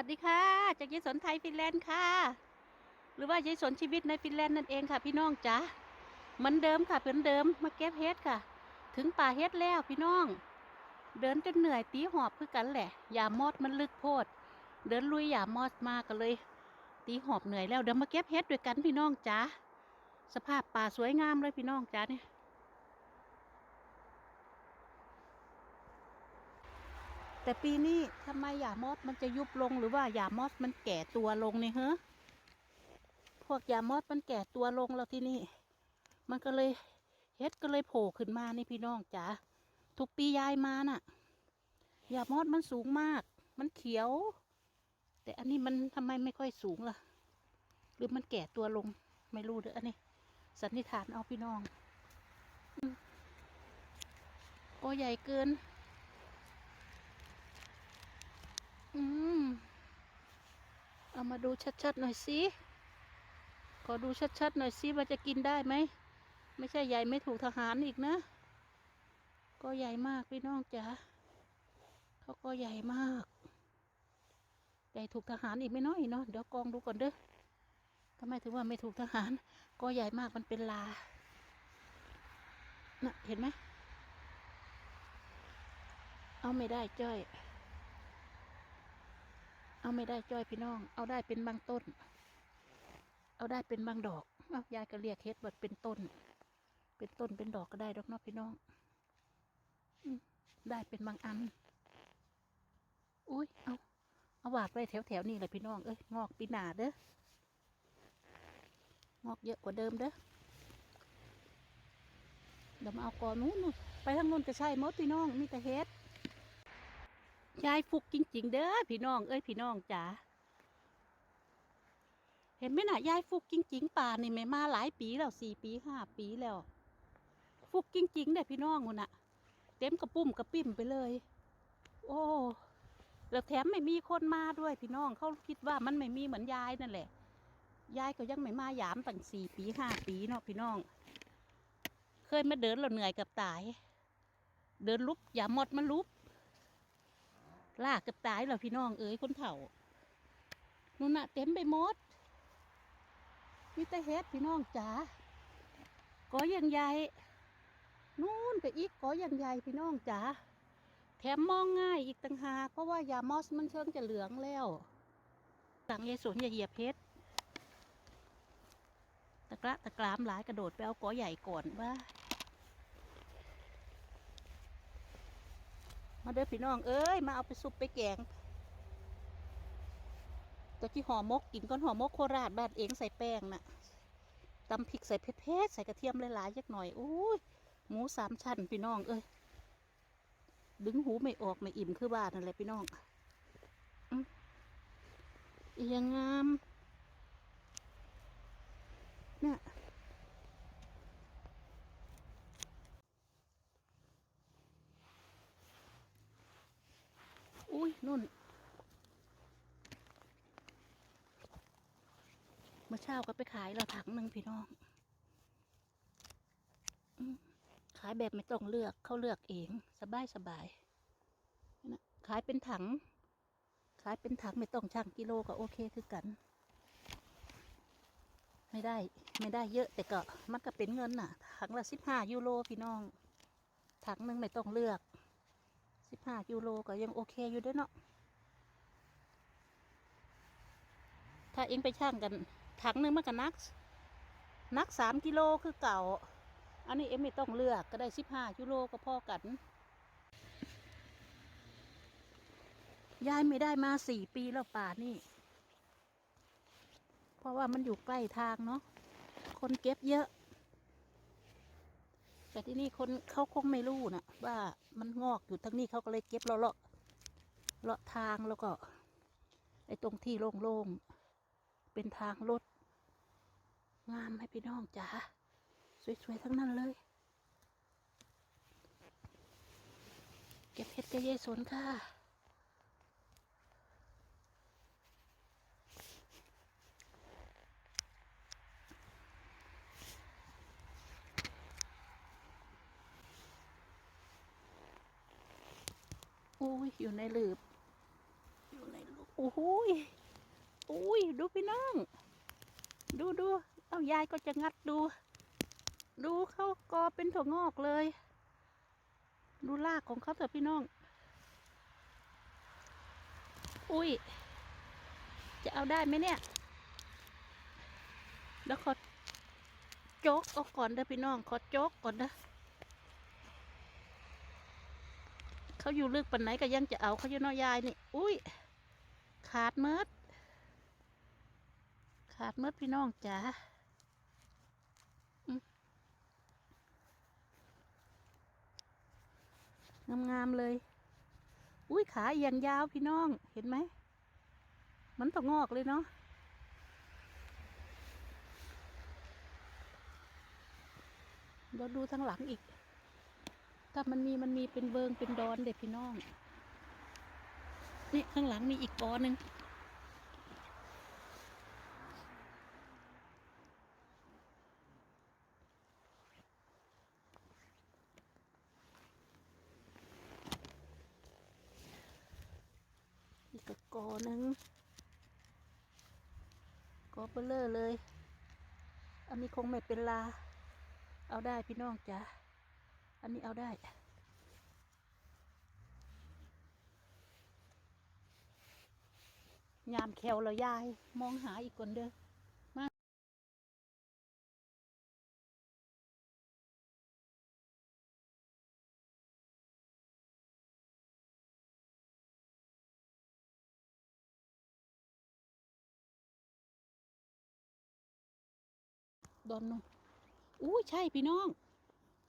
วัสดีค่ะ จากยายสนไทยฟินแลนด์ค่ะ หรือว่ายายสนชีวิตในฟินแลนด์นั่นเองค่ะ พี่น้องจ๋าเหมือนเดิมค่ะเหมือนเดิมมาเก็บเฮ็ดค่ะ ถึงป่าเฮ็ดแล้วพี่น้อง เดินจนเหนื่อยตีหอบคือกันแหละอย่ามอดมันลึกโพด เดินลุยอย่ามอดมากันเลย ตีหอบเหนื่อยแล้วเดี๋ยวมาเก็บเฮ็ดด้วยกันพี่น้องจ๋าสภาพป่าสวยงามเลยพี่น้องจ๋าเนี่ย แต่ปีนี้ทำไมหยามอดมันจะยุบลงหรือว่าหยามอดมันแก่ตัวลงเนี่ยเฮ้พวกหยามอดมันแก่ตัวลงแล้วที่นี่ มันก็เลยเฮ็ดก็เลยโผล่ขึ้นมานี่พี่น้องจ๋าทุกปียายมาน่ะหยามอดมันสูงมาก มันเขียว แต่อันนี้มันทำไมไม่ค่อยสูงล่ะ หรือมันแก่ตัวลงไม่รู้เด้ออันนี้ สันนิษฐานเอาพี่น้องอืมโอใหญ่เกิน อืม เอามาดูชัดๆหน่อยสิขอดูชัดๆหน่อยสิว่าจะกินได้ไหม ไม่ใช่ใหญ่ไม่ถูกทหารอีกนะ ก็ใหญ่มากพี่น้องจ๋าเขาก็ใหญ่มากใหญ่ถูกทหารอีกไม่น้อยเนาะเดี๋ยวกองดูก่อนเด้อทำไมถึงว่าไม่ถูกทหาร ก็ใหญ่มากมันเป็นลาน่ะเห็นไหมเอาไม่ได้จ้อย เอาไม่ได้จ้อยพี่น้อง เอาได้เป็นบางต้น เอาได้เป็นบางดอกเอายายก็เรียกเฮ็ดว่าเป็นต้น เป็นต้นเป็นดอกก็ได้ดอกเนาะพี่น้องได้เป็นบางอัน อุ้ยเอาเอาหวาดไว้แถวแถวๆนี่เลยพี่น้องเอ้ยงอกปีหนาเด้องอกเยอะกว่าเดิมเด้อเดี๋ยวมาเอากอนู้นนู่นไปทางนู้นก็ใช่มดพี่น้องมีแต่เฮ็ด ยายฟุกจริง ๆ เด้อพี่น้อง เอ้ยพี่น้องจ๋าเห็นไหมน่ะยายฟุกจริง ๆป่านี่ไม่มาหลายปีแล้วสี่ปีห้าปีแล้ว ฟุกจริงๆเด้พี่น้องคนน่ะเต็มกระปุ้มกระปิ่มไปเลย โอ้แล้วแถมไม่มีคนมาด้วยพี่น้องเขาคิดว่ามันไม่มีเหมือนยายนั่นแหละ ยายก็ยังไม่มายามตั้งสี่ปีห้าปีเนาะพี่น้อง เคยมาเดินแล้วเหนื่อยกับตาย เดินลุบอย่าหมดมันลุบ ลากกับตายแล้วพี่น้องเอ๋ยคนเฒ่านู่นน่ะเต็มไปหมดมีแต่เฮ็ดพี่น้องจ๋าก็ยังใหญ่นู่นไปอีกก็ยังใหญ่พี่น้องจ๋าแถมมองง่ายอีกต่างหากเพราะว่ายามอสมันเชิงจะเหลืองแล้วหลังยายสวนอย่าเหยียบเพชรตะกระตะกรามหลายกระโดดไปเอากอใหญ่ก่อนว่า มาเด้อพี่น้องเอ้ยมาเอาไปซุปไปแกงแต่ที่ห่อมกกินก้อนห่อมกโคราชบ้านเองใส่แป้งน่ะตำพริกใส่เผ็ดๆใส่กระเทียมหลายๆยักหน่อยอุ้ยหมูสามชั้นพี่น้องเอ้ยดึงหูไม่ออกไม่อิ่มคือบ้านนั่นแหละพี่น้องอืมอียังงามเนี่ย อุ้ยนุ่นเมื่อเช้าก็ไปขายเราถังหนึ่งพี่น้อง ขายแบบไม่ต้องเลือกเขาเลือกเอง สบายสบายนะขายเป็นถัง ขายเป็นถังไม่ต้องชั่งกิโลก็โอเคคือกัน ไม่ได้ไม่ได้เยอะแต่ก็มันก็เป็นเงินน่ะ ถังละสิบห้ายูโรพี่น้อง ถังหนึ่งไม่ต้องเลือก สิบห้ายูโรก็ยังโอเคอยู่ด้วยเนาะถ้าเองไปช่างกันถังหนึ่งมันก็นัก นักสามกิโลคือเก่า อันนี้เองไม่ต้องเลือกก็ได้สิบห้ายูโรก็พอกันยายไม่ได้มาสี่ปีแล้วป่านี่ เพราะว่ามันอยู่ใกล้ทางเนาะ คนเก็บเยอะ แต่ที่นี่คนเขาคงไม่รู้นะว่ามันงอกอยู่ทั้งนี้เขาก็เลยเก็บเลาะเลาะเลาะทางแล้วก็ ไอ้ตรงที่โล่งๆเป็นทางรถงามให้พี่น้องจ๋าสวยๆทั้งนั้นเลย เก็บเพชรกระเยสนค่ะ อุ้ยอยู่ในหลืบ อยู่ในหลุมโอ้โหยอุ้ยดูพี่น้อง ดูดูเอายายก็จะงัดดู ดูเขากอเป็นถั่วงอกเลย ดูรากของเขาเถอะพี่น้อง อุ้ย จะเอาได้ไหมเนี่ยแล้วขอโจกเอาก่อนเด้อพี่น้อง ขอโจกก่อนเด้อ เขาอยู่ลึกปันไหนก็ยังจะเอาเขาอยู่น้อยยายนี่ อุ้ย ขาดเมิด ขาดเมิดพี่น้องจ๋าอืมงามๆเลย อุ้ยขาเอียงยาวพี่น้อง เห็นไหม มันต้องงอกเลยเนาะเดี๋ยวดูทางหลังอีก ถ้ามันมีมันมีเป็นเบิงเป็นดอนเด็กพี่น้อง นี่ข้างหลังมีอีกกอหนึ่งอีกกอหนึ่งกอเบลเลอร์เลย อันนี้คงไม่เป็นลา เอาได้พี่น้องจ้ะ นนี้เอาได้ ยามแควเรายาย มองหาอีกคนเด้อมาดอนนุ่นอู้ใช่พี่น้อง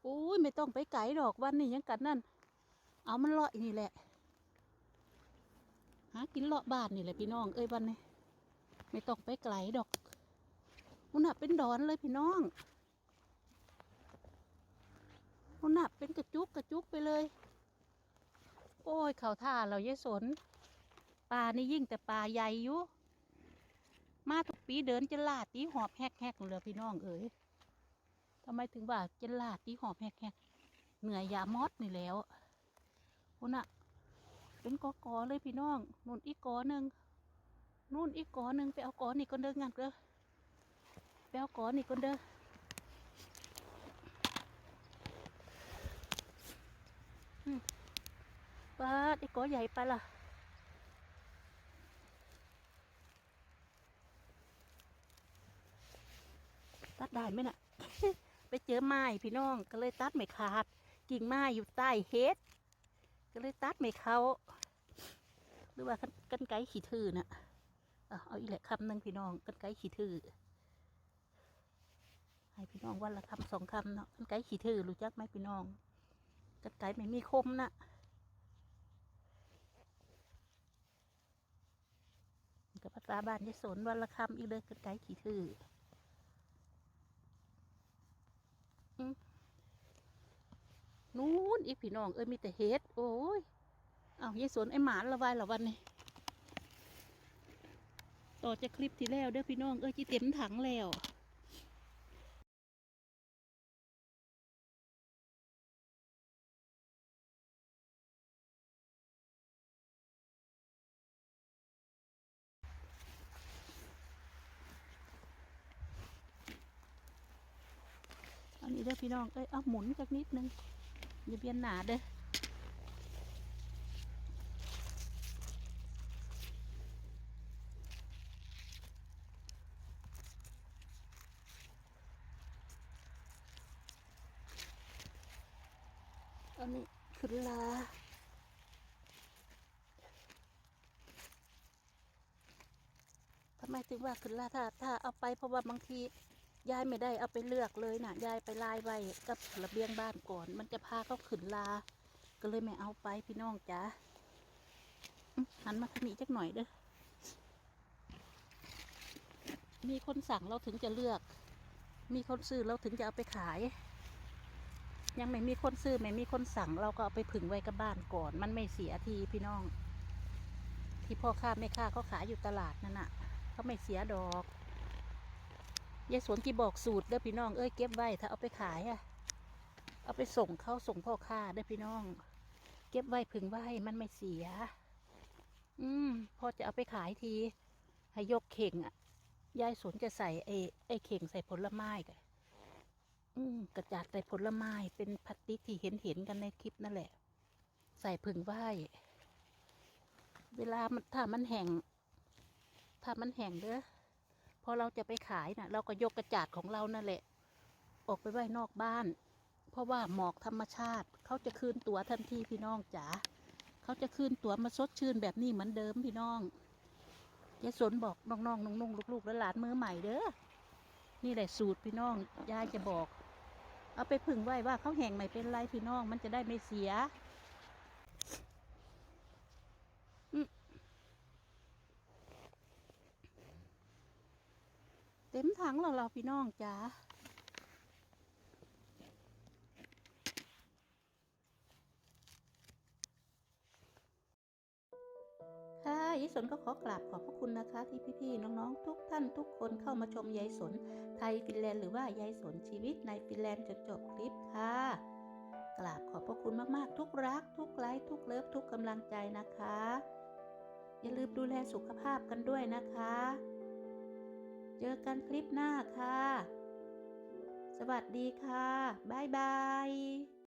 อุ้ยไม่ต้องไปไกลดอกวันนี้ยังกันนั่น เอามันเลาะนี่แหละ หากินเลาะบ้านนี่แหละพี่น้อง เอ้ยวันนี้ไม่ต้องไปไกลดอกมันน่ะเป็นดอนเลยพี่น้องมันน่ะเป็นกระจุกกระจุกไปเลย โอ้ยเขาท่าเราเยสนปลานี่ยิ่งแต่ปลาใหญ่อยู่ มาทุกปีเดินจะลาดตีหอบแฮกแฮกเลยพี่น้องเอ๋ย ทำไมถึงว่าจลาดตีหอบแฮกแฮกเหนื่อยยามอดนี่แล้วคุณอะเป็นกอกอเลยพี่น้องนู่นอีกกอหนึ่งนู่นอีกกอหนึ่งไปเอากอนี่ก่อนเด้องันเด้อไปเอากอนี่ก่อนเด้ออืมปาอีกกอใหญ่ไปล่ะตัดได้ไหมน่ะ ไปเจอไม้พี่น้องก็เลยตัดไม่ขาด กิ่งไม้อยู่ใต้เฮ็ดก็เลยตัดไม่เขาหรือว่ากันกันไกขี้ทื่อน่ะเอาอีกแหละคำหนึ่งพี่น้องกันไกขี้ทื่อให้พี่น้องวันละคำสองคำเนาะกันไกขี้ทื่อรู้จักไหมพี่น้องกันไกไม่มีคมน่ะกับภาษาบ้านยายสนวันละคำอีกเลยกันไกขี้ทื่อ นู้นอีกพี่น้องเอ้ยมีแต่เฮ็ดโอ้ยเอายายสวนไอหมานละวายละวันนี้ต่อจากคลิปที่แล้วเด้อพี่น้องเอ้ยจีเต็มถังแล้วอันนี้เด้อพี่น้อง เอ้ยเอาหมุนสักนิดนึง อย่าเบียนหนาเด้ออันนี้ขึ้นลาทำไมถึงว่าขึ้นลาถ้าถ้าเอาไปเพราะว่าบางที ยายไม่ได้เอาไปเลือกเลยนะยายไปลายไว้กับระเบียงบ้านก่อน มันจะพาเขาขึ้นลา ก็เลยไม่เอาไปพี่น้องจ๋าหันมาทางนี้จักหน่อยเด้อมีคนสั่งเราถึงจะเลือก มีคนซื้อเราถึงจะเอาไปขาย ยังไม่มีคนซื้อไม่มีคนสั่งเราก็เอาไปผึ่งไว้กับบ้านก่อน มันไม่เสียทีพี่น้อง ที่พ่อค้าแม่ค้าเขาขายอยู่ตลาดนั่นน่ะเขาไม่เสียดอก ยายสวนที่บอกสูตรเด้อพี่น้องเอ้ยเก็บไว้ถ้าเอาไปขายอะเอาไปส่งเขาส่งพ่อค้าเด้อพี่น้อง เก็บไว้ผึ่งไว้มันไม่เสีย อืมพอจะเอาไปขายทีให้ยกเข่งอะยายสวนจะใส่ไอ้ไอ้เข่งใส่ผลไม้กันอืมกระจาดใส่ผลไม้เป็นพลาสติกที่เห็นเห็นๆกันในคลิปนั่นแหละ ใส่ผึ่งไหวเวลามันถ้ามันแห้งถ้ามันแห้งเด้อ พอเราจะไปขายน่ะ เราก็ยกกระจาดของเรานั่นแหละ ออกไปไว้นอกบ้าน เพราะว่าหมอกธรรมชาติ เขาจะคืนตัวทันทีพี่น้องจ๋าเขาจะคืนตัวมาสดชื่นแบบนี้เหมือนเดิมพี่น้องยายสนบอกน้องๆนุ่งๆลูกๆและหลานมือใหม่เด้อนี่แหละสูตรพี่น้องยายจะบอก เอาไปพึ่งไว้ว่าเขาแห้งไม่เป็นไรพี่น้อง มันจะได้ไม่เสีย เต็มถังแล้วเราพี่น้องจ๋าค่ะยายสนก็ขอกราบขอบพระคุณนะคะ ที่พี่ๆน้องๆ ทุกท่านทุกคนเข้ามาชมยายสน ไทยฟินแลนด์หรือว่ายายสนชีวิตในฟินแลนด์จนจบคลิปค่ะ กราบขอบพระคุณมากๆ ทุกรัก ทุกไลค์ทุกเลิฟทุกกำลังใจนะคะ อย่าลืมดูแลสุขภาพกันด้วยนะคะ เจอกันคลิปหน้าค่ะ สวัสดีค่ะ บ๊ายบาย